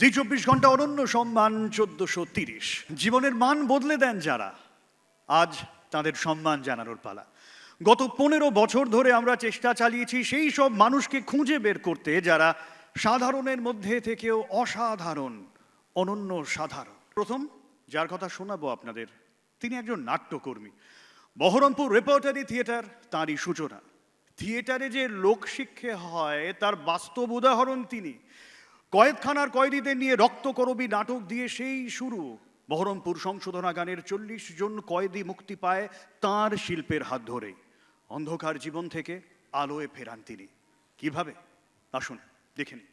জি চব্বিশ ঘণ্টা অনন্য সম্মান, চোদ্দশো তিরিশ। জীবনের মান বদলে দেন যারা, আজ তাদের সম্মান জানানোর পালা। গত পনেরো বছর ধরে আমরা চেষ্টা চালিয়েছি সেই সব মানুষকে খুঁজে বের করতে যারা সাধারণের মধ্যে থেকেও অসাধারণ, অনন্য সাধারণ। প্রথম, যার কথা শোনাবো আপনাদের, তিনি একজন নাট্যকর্মী। বহরমপুর রেপার্টারি থিয়েটার তাঁরই সূচনা। থিয়েটারে যে লোকশিক্ষে হয়, তার বাস্তব উদাহরণ তিনি। কয়েদখানার কয়েদিদের নিয়ে রক্তকরবী নাটক দিয়ে সেই শুরু। বহরমপুর সংশোধনাগানের চল্লিশ জন কয়েদি মুক্তি পায় তার শিল্পের হাত ধরে। অন্ধকার জীবন থেকে আলোয় ফেরান তিনি। কীভাবে? আসুন, দেখে নিন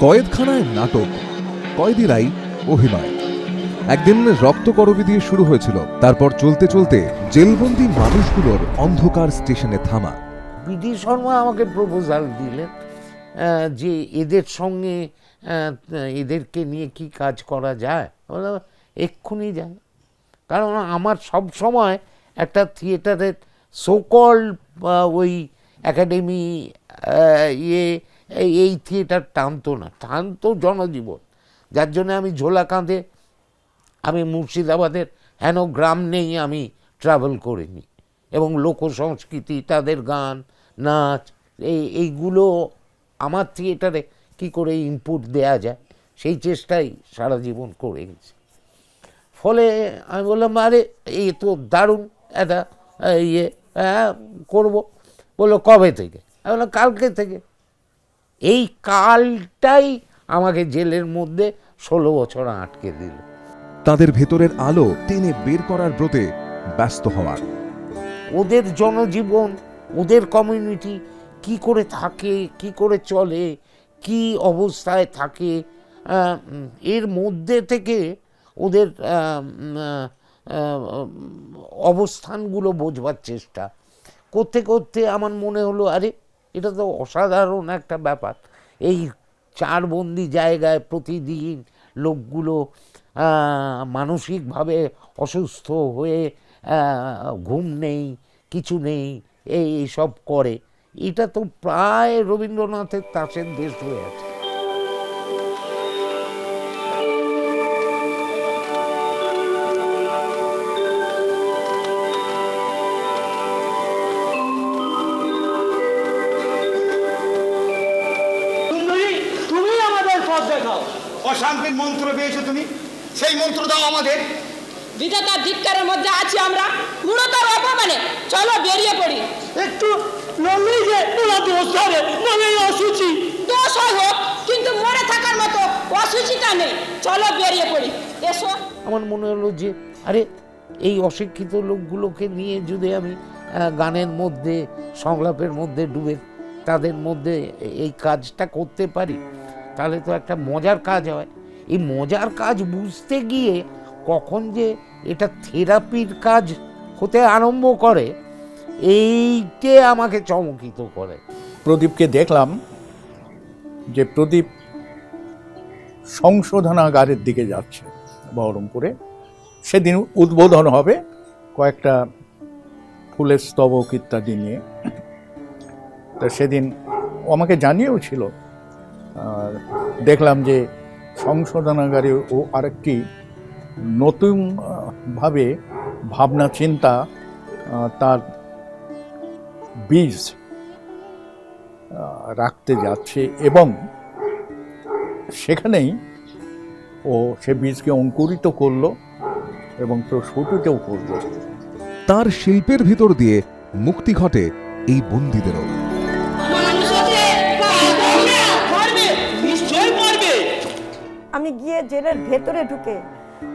কয়েদখানায় নাটক, কয়েদিরাই অভিনয়। একদিন রক্তকরবী দিয়ে শুরু হয়েছিল, তারপর চলতে চলতে জেলবন্দি মানুষগুলোর অন্ধকার স্টেশনে থামা। বিডি শর্মা আমাকে প্রপোজাল দিলেন যে এদের সঙ্গে এদেরকে নিয়ে কি কাজ করা যায়? এক্ষুনি যায় কারণ আমার সব সময় একটা থিয়েটারের সোকল ওই একাডেমি ইয়ে এই- এই থিয়েটার টানতো না, টানতো জনজীবন। যার জন্য আমি ঝোলা কাঁধে, আমি মুর্শিদাবাদের হেন গ্রাম নেই, আমি ট্রাভেল করিনি। এবং লোক সংস্কৃতি তাদের গান, নাচ, এই, এইগুলো আমার থিয়েটারে কি করে ইনপুট দেয়া যায়? সেই চেষ্টাই সারা জীবন করে গেছি। ফলে আমি বললাম, আরে এই তো দারুণ এটা ইয়ে হ্যাঁ করব। বলল, কবে থেকে? আমি বললাম, কালকে থেকে। এই কালটাই আমাকে জেলের মধ্যে ষোলো বছর আটকে দিল। তাদের ভেতরের আলো টেনে বের করার ব্রতে ব্যস্ত হওয়ার। ওদের জনজীবন, ওদের কমিউনিটি কি করে থাকে, কি করে চলে, কি অবস্থায় থাকে এর মধ্যে থেকে ওদের অবস্থানগুলো বোঝবার চেষ্টা। করতে করতে আমার মনে হলো, আরে, এটা তো অসাধারণ একটা ব্যাপার। এই চার বন্দি জায়গায় প্রতিদিন লোকগুলো মানসিকভাবে অসুস্থ হয়ে ঘুম নেই কিছু নেই এই সব করে। এটা তো প্রায় রবীন্দ্রনাথের তাসের দেশ হয়ে আছে। তুমি আমাদের অশান্তির মন্ত্র পেয়েছ তুমি? সেই মন্ত্র দাও আমাদের। বিধাতার ধিক্কারের মধ্যে আছি আমরা। গুরুতর অপমানে। চলো বেরিয়ে পড়ি। একটু নমলেই যে ওরা দোষ ধরে বলে এই অসুচি। দোষ হোক কিন্তু মরে থাকার মতো অসুচিতা নেই। চলো বেরিয়ে পড়ি। এসো। আমার মনে হলো যে আরে এই অশিক্ষিত লোকগুলোকে নিয়ে যদি আমি গানের মধ্যে সংলাপের মধ্যে ডুবে তাদের মধ্যে এই কাজটা করতে পারি তাহলে তো একটা মজার কাজ হয়। এই মজার কাজ বুঝতে গিয়ে কখন যে এটা থেরাপির কাজ হতে আরম্ভ করে এইটে আমাকে চমকিত করে। প্রদীপকে দেখলাম যে প্রদীপ সংশোধনাগারের দিকে যাচ্ছে বহরমপুরে। সেদিন উদ্বোধন হবে কয়েকটা ফুলের স্তবক ইত্যাদি নিয়ে। তা সেদিন আমাকে জানিয়েও ছিল, আর দেখলাম যে সংশোধনাগারে ও আরেকটি নতুন ভাবে ভাবনা চিন্তা তার বীজ রাখতে যাচ্ছে এবং সেখানেই ও সে বীজকে অঙ্কুরিত করল এবং প্রস্ফুটিতও করল। তার শিল্পের ভিতর দিয়ে মুক্তি ঘটে এই বন্দীদেরও। আমি গিয়ে জেলের ভেতরে ঢুকে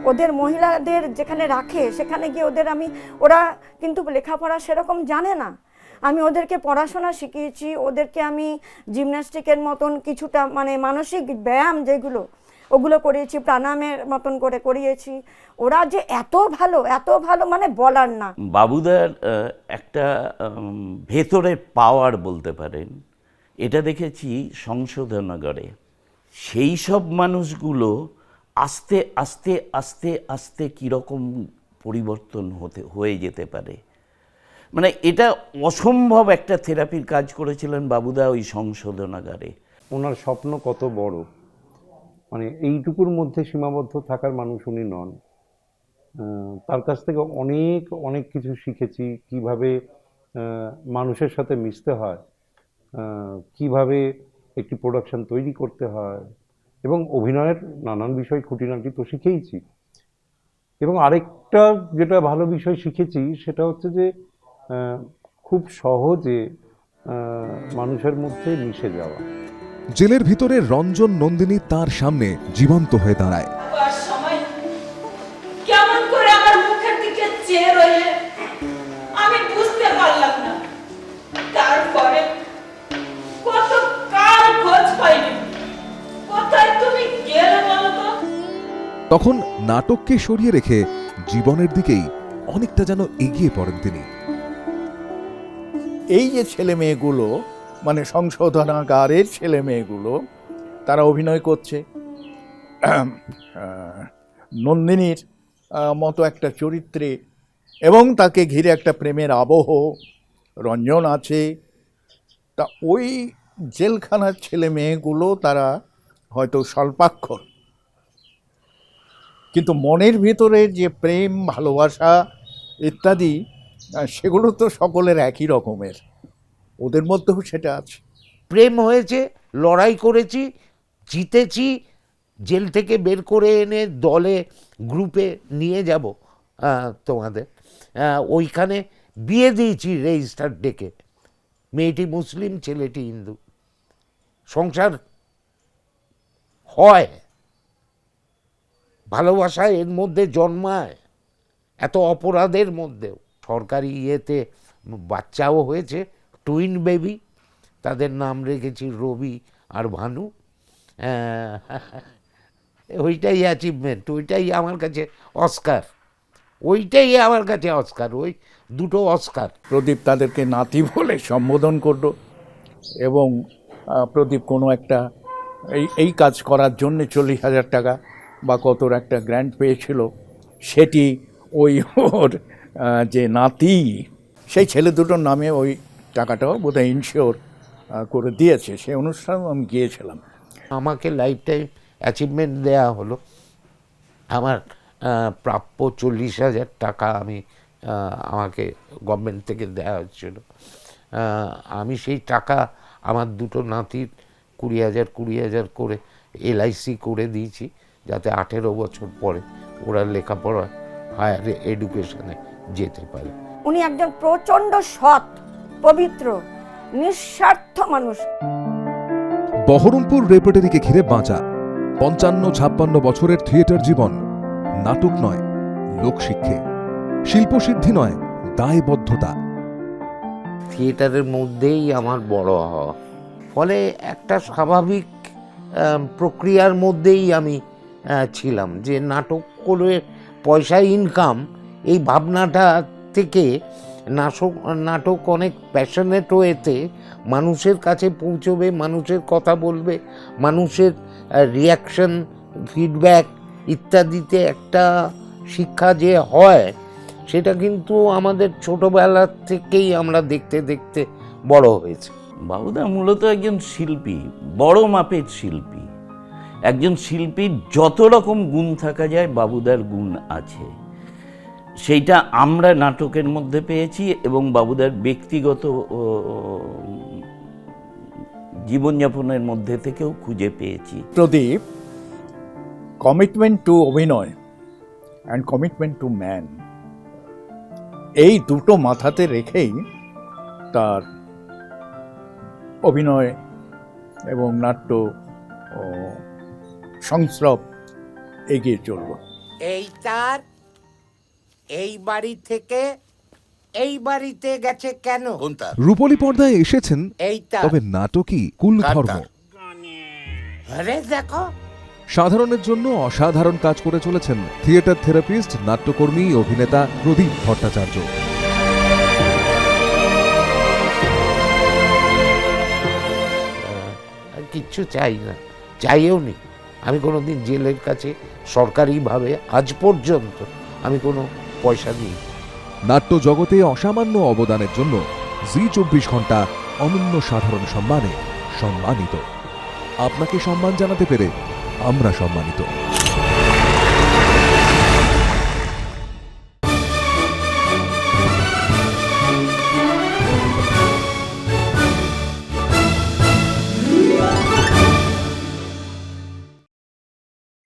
ওদের মহিলাদের যেখানে রাখে সেখানে গিয়ে ওদের আমি ওরা কিন্তু লেখাপড়া সেরকম জানে না। আমি ওদেরকে পড়াশোনা শিখিয়েছি ওদেরকে আমি জিমন্যাস্টিকের মতন কিছুটা মানে মানসিক ব্যায়াম যেগুলো ওগুলো করিয়েছি প্রাণায়ামের মতন করে করিয়েছি। ওরা যে এত ভালো এত ভালো মানে বলার না। বাবুদার একটা উম, ভেতরের পাওয়ার বলতে পারেন এটা দেখেছি সংশোধনাগারে। সেই সব মানুষগুলো আস্তে আস্তে আস্তে আস্তে কীরকম পরিবর্তন হতে, হয়ে যেতে পারে। মানে এটা অসম্ভব একটা থেরাপির কাজ করেছিলেন বাবুদা ওই সংশোধনাগারে। ওনার স্বপ্ন কত বড়? মানে এইটুকুর মধ্যে সীমাবদ্ধ থাকার মানুষ উনি নন। তার কাছ থেকে অনেক অনেক কিছু শিখেছি কীভাবে মানুষের সাথে মিশতে হয় কীভাবে একটি প্রোডাকশন তৈরি করতে হয় এবং অভিনয়ের নানান বিষয় খুঁটিনাটি তো শিখেইছি। এবং আরেকটা যেটা ভালো বিষয় শিখেছি সেটা হচ্ছে যে খুব সহজে মানুষের মধ্যে মিশে যাওয়া। জেলের ভিতরে রঞ্জন নন্দিনী তার সামনে জীবন্ত হয়ে দাঁড়ায়। তখন নাটককে সরিয়ে রেখে জীবনের দিকেই অনেকটা যেন এগিয়ে পড়েন তিনি। এই যে ছেলে মেয়েগুলো মানে সংশোধনাগারের ছেলে মেয়েগুলো, তারা অভিনয় করছে। নন্দিনীর মতো একটা চরিত্রে এবং তাকে ঘিরে একটা প্রেমের আবহ, রঞ্জন আছে। তা ওই জেলখানার ছেলে মেয়েগুলো তারা হয়তো স্বল্পাক্ষর। কিন্তু মনের ভিতরে যে প্রেম, ভালোবাসা ইত্যাদি সেগুলো তো সকলের একই রকমের। ওদের মধ্যেও সেটা আছে। প্রেম হয়েছে, লড়াই করেছি, জিতেছি, জেল থেকে বের করে এনে দলে গ্রুপে নিয়ে যাব তোমাদের। ওইখানে বিয়ে দিয়েছি রেজিস্টার ডেকে। মেয়েটি মুসলিম, ছেলেটি হিন্দু। সংসার হয়। ভালোবাসা এর মধ্যে জন্মায় এত অপরাধের মধ্যেও। সরকারি ইয়েতে বাচ্চাও হয়েছে টুইন বেবি তাদের নাম রেখেছি রবি আর ভানু। আহ, ওইটাই অ্যাচিভমেন্ট ওইটাই আমার কাছে অস্কার ওইটাই আমার কাছে অস্কার ওই দুটো অস্কার প্রদীপ তাদেরকে নাতি বলে সম্বোধন করল এবং প্রদীপ কোনো একটা এই এই কাজ করার জন্যে চল্লিশ হাজার টাকা বা কতর একটা গ্র্যান্ট পেয়েছিল, সেটি ওই ওর যে নাতি, সেই ছেলে দুটোর নামে ওই টাকাটাও বোধহয় ইনশিওর করে দিয়েছে। সেই অনুষ্ঠানেও আমি গিয়েছিলাম। আমাকে লাইফ টাইম অ্যাচিভমেন্ট দেওয়া হলো। আমার প্রাপ্য চল্লিশ হাজার টাকা আমি আমাকে গভর্নমেন্ট থেকে দেওয়া হচ্ছিল আমি সেই টাকা আমার দুটো নাতির কুড়ি হাজার কুড়ি হাজার করে এলআইসি করে দিয়েছি। যাতে আঠেরো বছর পরে ওরা লেখাপড়া হায়ার এডুকেশনে যেতে পারে। উনি একজন প্রচণ্ড সৎ পবিত্র নিঃস্বার্থ মানুষ। বহরমপুর রেপার্টারিকে ঘিরে বাঁচা পঞ্চান্ন ছাপ্পান্ন বছরের থিয়েটার জীবন নাটক নয় লোকশিক্ষে শিল্পসিদ্ধি নয় দায়বদ্ধতা। থিয়েটারের মধ্যেই আমার বড় হওয়া ফলে একটা স্বাভাবিক প্রক্রিয়ার মধ্যেই আমি ছিলাম যে নাটক করে পয়সা ইনকাম এই ভাবনাটা থেকে নাটক নাটক অনেক প্যাশনেট ওয়েতে মানুষের কাছে পৌঁছবে, মানুষের কথা বলবে, মানুষের রিয়াকশন ফিডব্যাক ইত্যাদিতে একটা শিক্ষা যে হয়, সেটা কিন্তু আমাদের ছোটোবেলার থেকেই আমরা দেখতে দেখতে বড় হয়েছে। বাবুদা মূলত একজন শিল্পী, বড় মাপের শিল্পী। একজন শিল্পীর যত রকম গুণ থাকা যায়, বাবুদার গুণ আছে। সেইটা আমরা নাটকের মধ্যে পেয়েছি এবং বাবুদার ব্যক্তিগত জীবনযাপনের মধ্যে থেকেও খুঁজে পেয়েছি। প্রদীপ কমিটমেন্ট টু অভিনয় অ্যান্ড কমিটমেন্ট টু ম্যান এই দুটো মাথাতে রেখেই তার অভিনয় এবং নাট্য সংস্রব এগিয়ে চলল। এই তার এই বাড়ি থেকে এই বাড়িতে গেছে কেন? রূপলী পর্দায় এসেছেন এই তার। তবে নাটকই কুল ধর্ম। আরে দেখো। সাধারণের জন্য অসাধারণ কাজ করে চলেছেন থিয়েটার থেরাপিস্ট নাট্যকর্মী অভিনেতা প্রদীপ ভট্টাচার্য। কিচ্ছু চাই না চাইও নি। আমি কোনো দিন জেলের কাছে সরকারিভাবে আজ পর্যন্ত আমি কোনো পয়সা দিই নাট্য জগতে অসামান্য অবদানের জন্য জি চব্বিশ ঘণ্টা অনন্য সাধারণ সম্মানে সম্মানিত। আপনাকে সম্মান জানাতে পেরে আমরা সম্মানিত।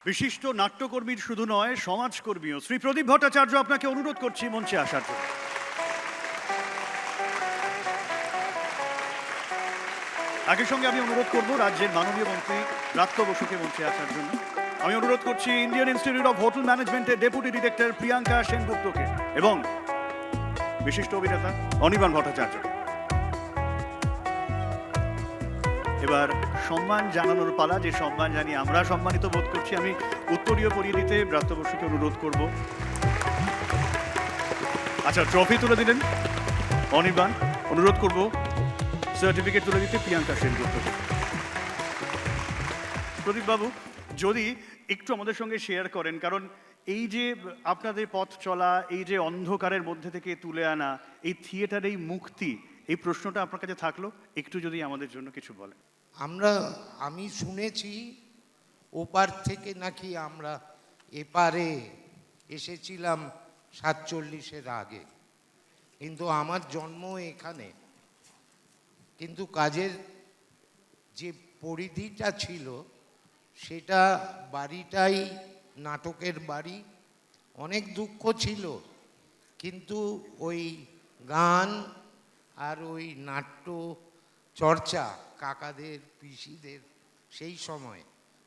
বিশিষ্ট নাট্যকর্মীর শুধু নয়, সমাজকর্মীও। শ্রী প্রদীপ ভট্টাচার্য আপনাকে অনুরোধ করছি মঞ্চে আসার জন্য। একই সঙ্গে আমি অনুরোধ করব রাজ্যের মাননীয় মন্ত্রী রাত্য বসুকে মঞ্চে আসার জন্য। আমি অনুরোধ করছি ইন্ডিয়ান ইনস্টিটিউট অফ হোটেল ম্যানেজমেন্টের ডেপুটি ডিরেক্টর প্রিয়াঙ্কা সেনগুপ্তকে এবং বিশিষ্ট অভিনেতা অনির্বাণ ভট্টাচার্যকে এবার সম্মান জানানোর পালা, যে সম্মান জানিয়ে আমরা সম্মানিত বোধ করছি, আমি উত্তরীয় পরিয়ে দিতে ব্রাত্য বসুকে অনুরোধ করব। আচ্ছা ট্রফি তুলে দিলেন অনির্বাণ, অনুরোধ করব সার্টিফিকেট তুলে দিতে প্রিয়াঙ্কা সেনগুপ্তকে প্রদীপ বাবু যদি একটু আমাদের সঙ্গে শেয়ার করেন, কারণ এই যে আপনাদের পথ চলা, এই যে অন্ধকারের মধ্যে থেকে তুলে আনা, এই থিয়েটারেই মুক্তি এই প্রশ্নটা আপনার কাছে থাকল, একটু যদি আমাদের জন্য কিছু বলেন। আমরা, আমি শুনেছি, ওপার থেকে নাকি আমরা এপারে এসেছিলাম সাতচল্লিশের আগে। কিন্তু আমার জন্ম এখানে। কিন্তু কাজের যে পরিধিটা ছিল, সেটা বাড়িটাই নাটকের বাড়ি। অনেক দুঃখ ছিল, কিন্তু ওই গান আর ওই নাট্য চর্চা কাকাদের, পিসিদের সেই সময়,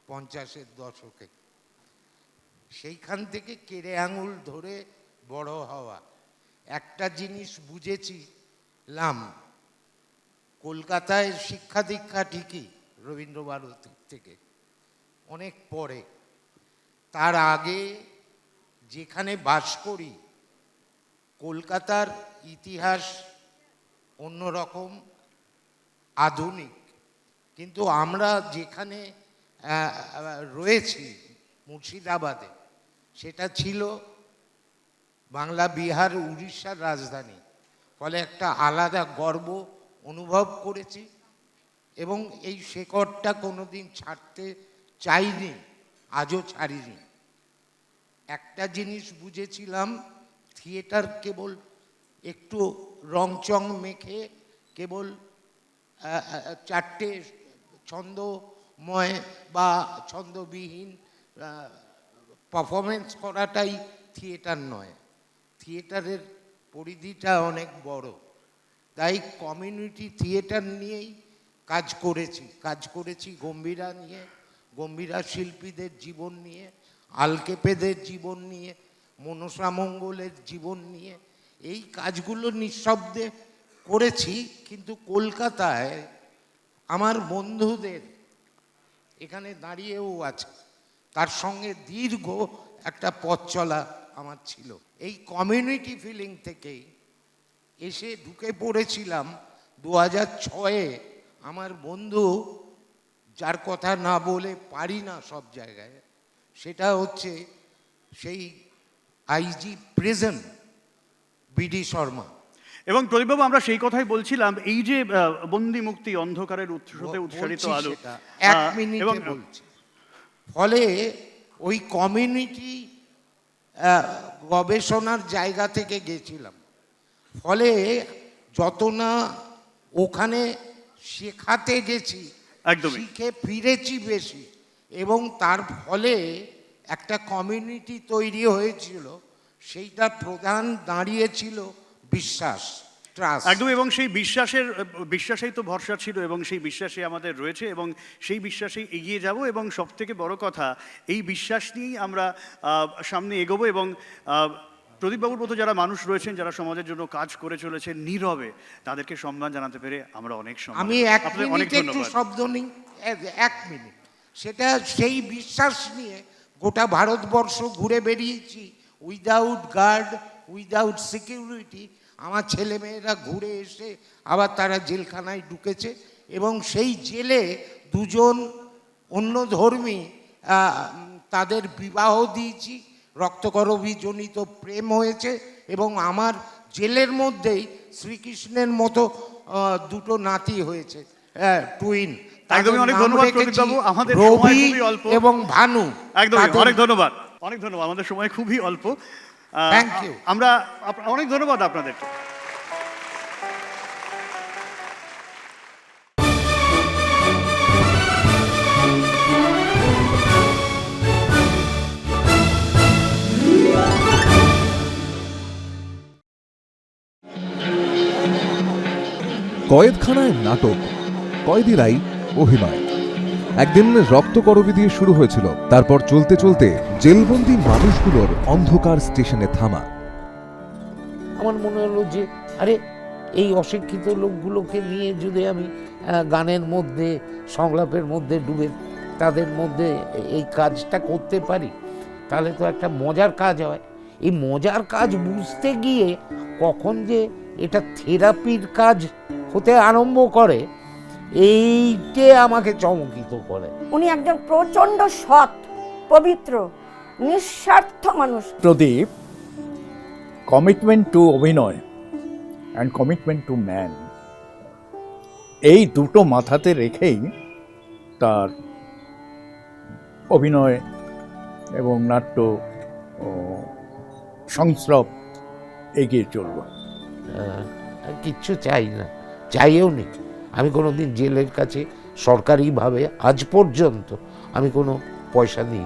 পঞ্চাশের দশকে। সেইখান থেকে কেড়ে আঙুল ধরে বড় হওয়া। একটা জিনিস বুঝেছিলাম, কলকাতায় শিক্ষা দীক্ষা ঠিকই রবীন্দ্রভারতী থেকে, অনেক পরে। তার আগে যেখানে বাস করি, কলকাতার ইতিহাস অন্যরকম আধুনিক। কিন্তু আমরা যেখানে রয়েছি মুর্শিদাবাদে, সেটা ছিল বাংলা, বিহার, উড়িষ্যার রাজধানী। ফলে একটা আলাদা গর্ব অনুভব করেছি এবং এই শেকড়টা কোনোদিন ছাড়তে চাইনি, আজও ছাড়িনি। একটা জিনিস বুঝেছিলাম, থিয়েটার কেবল একটু রংচং মেখে কেবল চারটে ছন্দময় বা ছন্দবিহীন পারফরমেন্স করাটাই থিয়েটার নয়। থিয়েটারের পরিধিটা অনেক বড়। তাই কমিউনিটি থিয়েটার নিয়েই কাজ করেছি। কাজ করেছি গম্ভীরা নিয়ে, গম্ভীরা শিল্পীদের জীবন নিয়ে, আলকেপেদের জীবন নিয়ে মনসামঙ্গলের জীবন নিয়ে এই কাজগুলো নিঃশব্দে করেছি, কিন্তু কলকাতায় আমার বন্ধুদের এখানে দাঁড়িয়েও আছে। তার সঙ্গে দীর্ঘ একটা পথ চলা আমার ছিল। এই কমিউনিটি ফিলিং থেকেই এসে ঢুকে পড়েছিলাম দু হাজার ছয়ে। আমার বন্ধু, যার কথা না বলে পারি না সব জায়গায়, সেটা হচ্ছে সেই আইজি প্রেজেন্ট বিডি শর্মা এবং প্রদীপবাবু আমরা সেই কথাই বলছিলাম এই যে বন্দি মুক্তি অন্ধকারের উৎসতে উৎসারিত আলো। এক মিনিটে এবং বলছি। ফলে ওই কমিউনিটি গবেষণার জায়গা থেকে গেছিলাম। ফলে যত না ওখানে শেখাতে গেছি একদমই। শিখে ফিরেছি বেশি। এবং তার ফলে একটা কমিউনিটি তৈরি হয়েছিল। সেইটা প্রধান দাঁড়িয়েছিল বিশ্বাস একদম এবং সেই বিশ্বাসের বিশ্বাসেই তো ভরসা ছিল এবং সেই বিশ্বাসই আমাদের রয়েছে এবং সেই বিশ্বাসেই এগিয়ে যাব এবং সব থেকে বড় কথা এই বিশ্বাস নিয়েই আমরা সামনে এগোবো এবং প্রদীপবাবুর মতো যারা মানুষ রয়েছেন যারা সমাজের জন্য কাজ করে চলেছেন নীরবে তাদেরকে সম্মান জানাতে পেরে আমরা অনেক সম্মান আমি এক মিনিট একটু শব্দ নিই এক মিনিট। সেটা সেই বিশ্বাস নিয়ে গোটা ভারতবর্ষ ঘুরে বেরিয়েছি উইদাউট গার্ড উইদাউট সিকিউরিটি আমার ছেলেমেয়েরা ঘুরে এসে আবার তারা জেলখানায় ঢুকেছে এবং সেই জেলে দুজন অন্য ধর্মী তাদের বিবাহ দিয়েছি রক্তকরবীজনিত প্রেম হয়েছে এবং আমার জেলের মধ্যেই শ্রীকৃষ্ণের মতো দুটো নাতি হয়েছে হ্যাঁ টুইন একদমই অনেক ধন্যবাদ। আমাদের। এবং ভানু একদমই তাদের- অনেক ধন্যবাদ অনেক ধন্যবাদ আমাদের সময় খুবই অল্প। আমরা আপ- অনেক ধন্যবাদ আপনাদেরকে কয়েদখানায় নাটক কয়েদিরাই অভিনয়। একদিন রক্ত করবি দিয়ে শুরু হয়েছিল তারপর চলতে চলতে জেলবন্দি মানুষগুলোর অন্ধকার স্টেশনে থামা। আমার মনে হলো যে আরে এই অশিক্ষিত লোকগুলোকে নিয়ে যদি আমি গানের মধ্যে সংলাপের মধ্যে ডুবে তাদের মধ্যে এই কাজটা করতে পারি তাহলে তো একটা মজার কাজ হয়। এই মজার কাজ বুঝতে গিয়ে কখন যে এটা থেরাপির কাজ হতে আরম্ভ করে এইটে আমাকে চমকিত করে। উনি একজন প্রচণ্ড সৎ পবিত্র। নিঃস্বার্থ মানুষ। প্রদীপ কমিটমেন্ট টু অভিনয় অ্যান্ড কমিটমেন্ট টু ম্যান এই দুটো মাথাতে রেখেই তার অভিনয় এবং নাট্য ও সংস্রব এগিয়ে চলল। আহ, কিচ্ছু চাই না চাইও নি। আমি কোনো দিন জেলের কাছে সরকারিভাবে আজ পর্যন্ত আমি কোনো পয়সা নিই